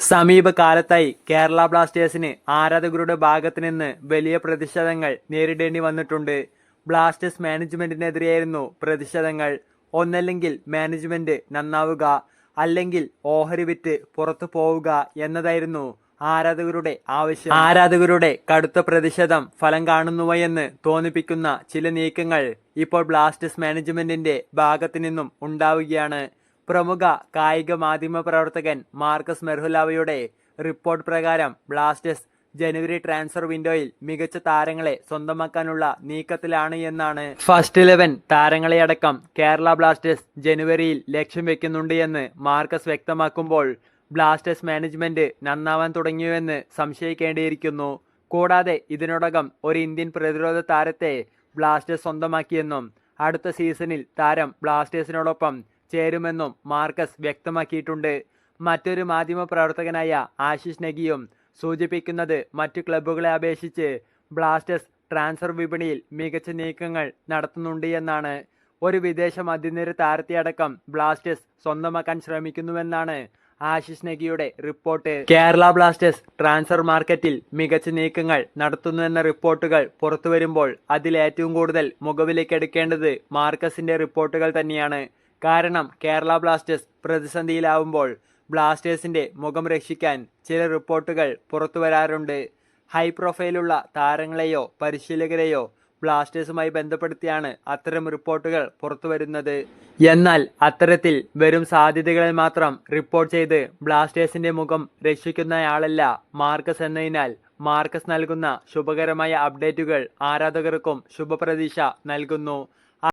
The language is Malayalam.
സമീപകാലത്തായി കേരള ബ്ലാസ്റ്റേഴ്സിന് ആരാധകരുടെ ഭാഗത്തു നിന്ന് വലിയ പ്രതിഷേധങ്ങൾ നേരിടേണ്ടി വന്നിട്ടുണ്ട്. ബ്ലാസ്റ്റേഴ്സ് മാനേജ്മെന്റിനെതിരെയായിരുന്നു പ്രതിഷേധങ്ങൾ. ഒന്നല്ലെങ്കിൽ മാനേജ്മെന്റ് നന്നാവുക അല്ലെങ്കിൽ ഓഹരി വിറ്റ് പുറത്തു പോവുക എന്നതായിരുന്നു ആരാധകരുടെ ആവശ്യം. ആരാധകരുടെ കടുത്ത പ്രതിഷേധം ഫലം കാണുന്നുവെന്ന് തോന്നിപ്പിക്കുന്ന ചില നീക്കങ്ങൾ ഇപ്പോൾ ബ്ലാസ്റ്റേഴ്സ് മാനേജ്മെന്റിന്റെ ഭാഗത്തു നിന്നും ഉണ്ടാവുകയാണ്. പ്രമുഖ കായിക മാധ്യമ പ്രവർത്തകൻ മാർക്കസ് മെർഹുലാവയുടെ റിപ്പോർട്ട് പ്രകാരം ബ്ലാസ്റ്റേഴ്സ് ജനുവരി ട്രാൻസ്ഫർ വിൻഡോയിൽ മികച്ച താരങ്ങളെ സ്വന്തമാക്കാനുള്ള നീക്കത്തിലാണ് എന്നാണ്. ഫസ്റ്റ് ഇലവൻ താരങ്ങളെ അടക്കം കേരള ബ്ലാസ്റ്റേഴ്സ് ജനുവരിയിൽ ലക്ഷ്യം വെക്കുന്നുണ്ട് എന്ന് മാർക്കസ് വ്യക്തമാക്കുമ്പോൾ ബ്ലാസ്റ്റേഴ്സ് മാനേജ്മെന്റ് നന്നാവാൻ തുടങ്ങിയുവെന്ന് സംശയിക്കേണ്ടിയിരിക്കുന്നു. കൂടാതെ ഇതിനോടകം ഒരു ഇന്ത്യൻ പ്രതിരോധ താരത്തെ ബ്ലാസ്റ്റേഴ്സ് സ്വന്തമാക്കിയെന്നും അടുത്ത സീസണിൽ താരം ബ്ലാസ്റ്റേഴ്സിനോടൊപ്പം ചേരുമെന്നും മാർക്കസ് വ്യക്തമാക്കിയിട്ടുണ്ട്. മറ്റൊരു മാധ്യമപ്രവർത്തകനായ ആശിഷ് നെഗിയും സൂചിപ്പിക്കുന്നത് മറ്റു ക്ലബ്ബുകളെ അപേക്ഷിച്ച് ബ്ലാസ്റ്റേഴ്സ് ട്രാൻസ്ഫർ വിപണിയിൽ മികച്ച നീക്കങ്ങൾ നടത്തുന്നുണ്ട് എന്നാണ്. ഒരു വിദേശ മധ്യനിര താരത്തെയടക്കം ബ്ലാസ്റ്റേഴ്സ് സ്വന്തമാക്കാൻ ശ്രമിക്കുന്നുവെന്നാണ് ആശിഷ് നെഗിയുടെ റിപ്പോർട്ട്. കേരള ബ്ലാസ്റ്റേഴ്സ് ട്രാൻസ്ഫർ മാർക്കറ്റിൽ മികച്ച നീക്കങ്ങൾ നടത്തുന്നുവെന്ന റിപ്പോർട്ടുകൾ പുറത്തുവരുമ്പോൾ അതിൽ ഏറ്റവും കൂടുതൽ മുഖവിലേക്കെടുക്കേണ്ടത് മാർക്കസിന്റെ റിപ്പോർട്ടുകൾ തന്നെയാണ്. കാരണം കേരള ബ്ലാസ്റ്റേഴ്സ് പ്രതിസന്ധിയിലാവുമ്പോൾ ബ്ലാസ്റ്റേഴ്സിന്റെ മുഖം രക്ഷിക്കാൻ ചില റിപ്പോർട്ടുകൾ പുറത്തു വരാറുണ്ട്. ഹൈ പ്രൊഫൈലുള്ള താരങ്ങളെയോ പരിശീലകരെയോ ബ്ലാസ്റ്റേഴ്സുമായി ബന്ധപ്പെടുത്തിയാണ് അത്തരം റിപ്പോർട്ടുകൾ പുറത്തു വരുന്നത്. എന്നാൽ അത്തരത്തിൽ വെറും സാധ്യതകളെ മാത്രം റിപ്പോർട്ട് ചെയ്ത് ബ്ലാസ്റ്റേഴ്സിന്റെ മുഖം രക്ഷിക്കുന്നയാളല്ല മാർക്കസ് എന്നതിനാൽ മാർക്കസ് നൽകുന്ന ശുഭകരമായ അപ്ഡേറ്റുകൾ ആരാധകർക്കും ശുഭപ്രതീക്ഷ നൽകുന്നു.